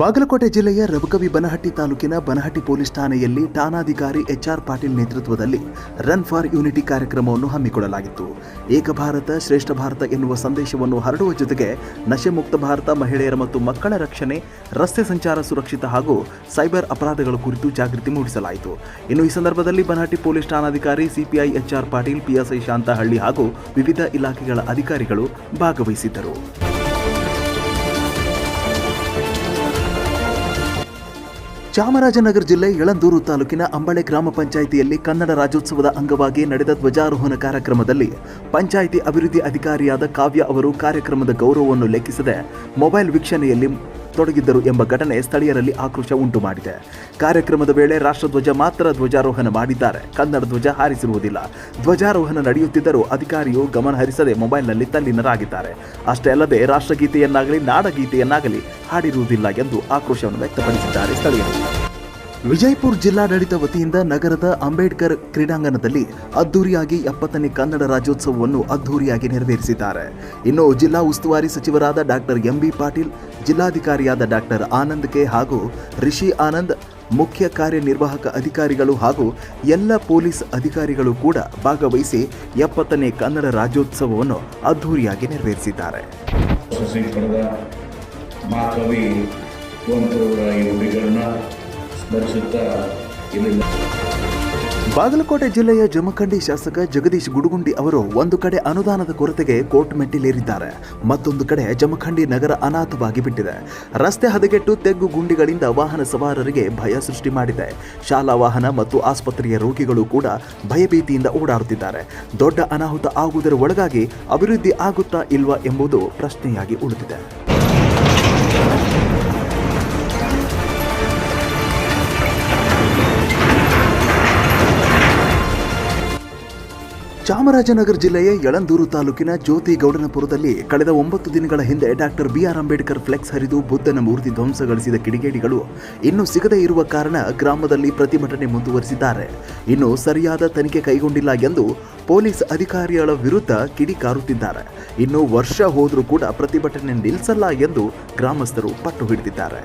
ಬಾಗಲಕೋಟೆ ಜಿಲ್ಲೆಯ ರಬಕವಿ ಬನಹಟ್ಟಿ ತಾಲೂಕಿನ ಬನಹಟ್ಟಿ ಪೊಲೀಸ್ ಠಾಣೆಯಲ್ಲಿ ಠಾಣಾಧಿಕಾರಿ ಎಚ್ಆರ್ ಪಾಟೀಲ್ ನೇತೃತ್ವದಲ್ಲಿ ರನ್ ಫಾರ್ ಯೂನಿಟಿ ಕಾರ್ಯಕ್ರಮವನ್ನು ಹಮ್ಮಿಕೊಳ್ಳಲಾಗಿತ್ತು. ಏಕ ಭಾರತ, ಶ್ರೇಷ್ಠ ಭಾರತ ಎನ್ನುವ ಸಂದೇಶವನ್ನು ಹರಡುವ ಜೊತೆಗೆ ನಶೆ ಮುಕ್ತ ಭಾರತ, ಮಹಿಳೆಯರ ಮತ್ತು ಮಕ್ಕಳ ರಕ್ಷಣೆ, ರಸ್ತೆ ಸಂಚಾರ ಸುರಕ್ಷಿತ ಹಾಗೂ ಸೈಬರ್ ಅಪರಾಧಗಳ ಕುರಿತು ಜಾಗೃತಿ ಮೂಡಿಸಲಾಯಿತು. ಇನ್ನು ಈ ಸಂದರ್ಭದಲ್ಲಿ Banahatti police ಠಾಣಾಧಿಕಾರಿ CPI HR Patil, PSI Shantahalli ಹಾಗೂ ವಿವಿಧ ಇಲಾಖೆಗಳ ಅಧಿಕಾರಿಗಳು ಭಾಗವಹಿಸಿದ್ದರು. ಚಾಮರಾಜನಗರ ಜಿಲ್ಲೆ ಯಳಂದೂರು ತಾಲೂಕಿನ ಅಂಬಳೆ ಗ್ರಾಮ ಪಂಚಾಯಿತಿಯಲ್ಲಿ ಕನ್ನಡ ರಾಜ್ಯೋತ್ಸವದ ಅಂಗವಾಗಿ ನಡೆದ ಧ್ವಜಾರೋಹಣ ಕಾರ್ಯಕ್ರಮದಲ್ಲಿ ಪಂಚಾಯಿತಿ ಅಭಿವೃದ್ಧಿ ಅಧಿಕಾರಿಯಾದ ಕಾವ್ಯ ಅವರು ಕಾರ್ಯಕ್ರಮದ ಗೌರವವನ್ನು ಲೆಕ್ಕಿಸದೆ ಮೊಬೈಲ್ ವೀಕ್ಷಣೆಯಲ್ಲಿ ತೊಡಗಿದ್ದರು ಎಂಬ ಘಟನೆ ಸ್ಥಳೀಯರಲ್ಲಿ ಆಕ್ರೋಶ ಉಂಟು ಮಾಡಿದೆ ಕಾರ್ಯಕ್ರಮದ ವೇಳೆ ರಾಷ್ಟ್ರಧ್ವಜ ಮಾತ್ರ ಧ್ವಜಾರೋಹಣ ಮಾಡಿದ್ದಾರೆ. ಕನ್ನಡ ಧ್ವಜ ಹಾರಿಸಿರುವುದಿಲ್ಲ. ಧ್ವಜಾರೋಹಣ ನಡೆಯುತ್ತಿದ್ದರೂ ಅಧಿಕಾರಿಯು ಗಮನ ಹರಿಸದೆ ಮೊಬೈಲ್ನಲ್ಲಿ ತಲ್ಲೀನರಾಗಿದ್ದಾರೆ. ಅಷ್ಟೇ ಅಲ್ಲದೆ ರಾಷ್ಟ್ರಗೀತೆಯನ್ನಾಗಲಿ ನಾಡಗೀತೆಯನ್ನಾಗಲಿ ಹಾಡಿರುವುದಿಲ್ಲ ಎಂದು ಆಕ್ರೋಶವನ್ನು ವ್ಯಕ್ತಪಡಿಸಿದ್ದಾರೆ ಸ್ಥಳೀಯರು. ವಿಜಯಪುರ ಜಿಲ್ಲಾಡಳಿತ ವತಿಯಿಂದ ನಗರದ ಅಂಬೇಡ್ಕರ್ ಕ್ರೀಡಾಂಗಣದಲ್ಲಿ ಅದ್ದೂರಿಯಾಗಿ ಎಪ್ಪತ್ತನೇ ಕನ್ನಡ ರಾಜ್ಯೋತ್ಸವವನ್ನು ಅದ್ದೂರಿಯಾಗಿ ನೆರವೇರಿಸಿದ್ದಾರೆ. ಇನ್ನು ಜಿಲ್ಲಾ ಉಸ್ತುವಾರಿ ಸಚಿವರಾದ ಡಾಕ್ಟರ್ ಎಂಬಿ ಪಾಟೀಲ್, ಜಿಲ್ಲಾಧಿಕಾರಿಯಾದ ಡಾಕ್ಟರ್ ಆನಂದ್ ಕೆ ಹಾಗೂ ರಿಷಿ ಆನಂದ್, ಮುಖ್ಯ ಕಾರ್ಯನಿರ್ವಾಹಕ ಅಧಿಕಾರಿಗಳು ಹಾಗೂ ಎಲ್ಲ ಪೊಲೀಸ್ ಅಧಿಕಾರಿಗಳು ಕೂಡ ಭಾಗವಹಿಸಿ ಎಪ್ಪತ್ತನೇ ಕನ್ನಡ ರಾಜ್ಯೋತ್ಸವವನ್ನು ಅದ್ದೂರಿಯಾಗಿ ನೆರವೇರಿಸಿದ್ದಾರೆ. ಮಹಾಕವಿ ಬಾಗಲಕೋಟೆ ಜಿಲ್ಲೆಯ ಜಮಖಂಡಿ ಶಾಸಕ ಜಗದೀಶ್ ಗುಡುಗುಂಡಿ ಅವರು ಒಂದು ಕಡೆ ಅನುದಾನದ ಕೊರತೆಗೆ ಕೋರ್ಟ್ ಮೆಟ್ಟಿಲೇರಿದ್ದಾರೆ. ಮತ್ತೊಂದು ಕಡೆ ಜಮಖಂಡಿ ನಗರ ಅನಾಥವಾಗಿ ಬಿಟ್ಟಿದೆ. ರಸ್ತೆ ಹದಗೆಟ್ಟು ತೆಗ್ಗು ಗುಂಡಿಗಳಿಂದ ವಾಹನ ಸವಾರರಿಗೆ ಭಯ ಸೃಷ್ಟಿ ಮಾಡಿದೆ. ಶಾಲಾ ವಾಹನ ಮತ್ತು ಆಸ್ಪತ್ರೆಯ ರೋಗಿಗಳು ಕೂಡ ಭಯಭೀತಿಯಿಂದ ಓಡಾಡುತ್ತಿದ್ದಾರೆ. ದೊಡ್ಡ ಅನಾಹುತ ಆಗುವುದರ ಒಳಗಾಗಿ ಅಭಿವೃದ್ಧಿ ಆಗುತ್ತಾ ಇಲ್ವಾ ಎಂಬುದು ಪ್ರಶ್ನೆಯಾಗಿ ಉಳಿದಿದೆ. ಚಾಮರಾಜನಗರ ಜಿಲ್ಲೆಯ ಯಳಂದೂರು ತಾಲೂಕಿನ ಜ್ಯೋತಿ ಗೌಡನಪುರದಲ್ಲಿ ಕಳೆದ ಒಂಬತ್ತು ದಿನಗಳ ಹಿಂದೆ ಡಾಕ್ಟರ್ ಬಿಆರ್ ಅಂಬೇಡ್ಕರ್ ಫ್ಲೆಕ್ಸ್ ಹರಿದು ಬುದ್ಧನ ಮೂರ್ತಿ ಧ್ವಂಸಗೊಳಿಸಿದ ಕಿಡಿಗೇಡಿಗಳು ಇನ್ನೂ ಸಿಗದೇ ಇರುವ ಕಾರಣ ಗ್ರಾಮದಲ್ಲಿ ಪ್ರತಿಭಟನೆ ಮುಂದುವರಿಸಿದ್ದಾರೆ. ಇನ್ನು ಸರಿಯಾದ ತನಿಖೆ ಕೈಗೊಂಡಿಲ್ಲ ಎಂದು ಪೊಲೀಸ್ ಅಧಿಕಾರಿಗಳ ವಿರುದ್ಧ ಕಿಡಿಕಾರುತ್ತಿದ್ದಾರೆ ಇನ್ನು ವರ್ಷ ಹೋದರೂ ಕೂಡ ಪ್ರತಿಭಟನೆ ನಿಲ್ಲಿಸಲ್ಲ ಎಂದು ಗ್ರಾಮಸ್ಥರು ಪಟ್ಟು ಹಿಡಿದಿದ್ದಾರೆ.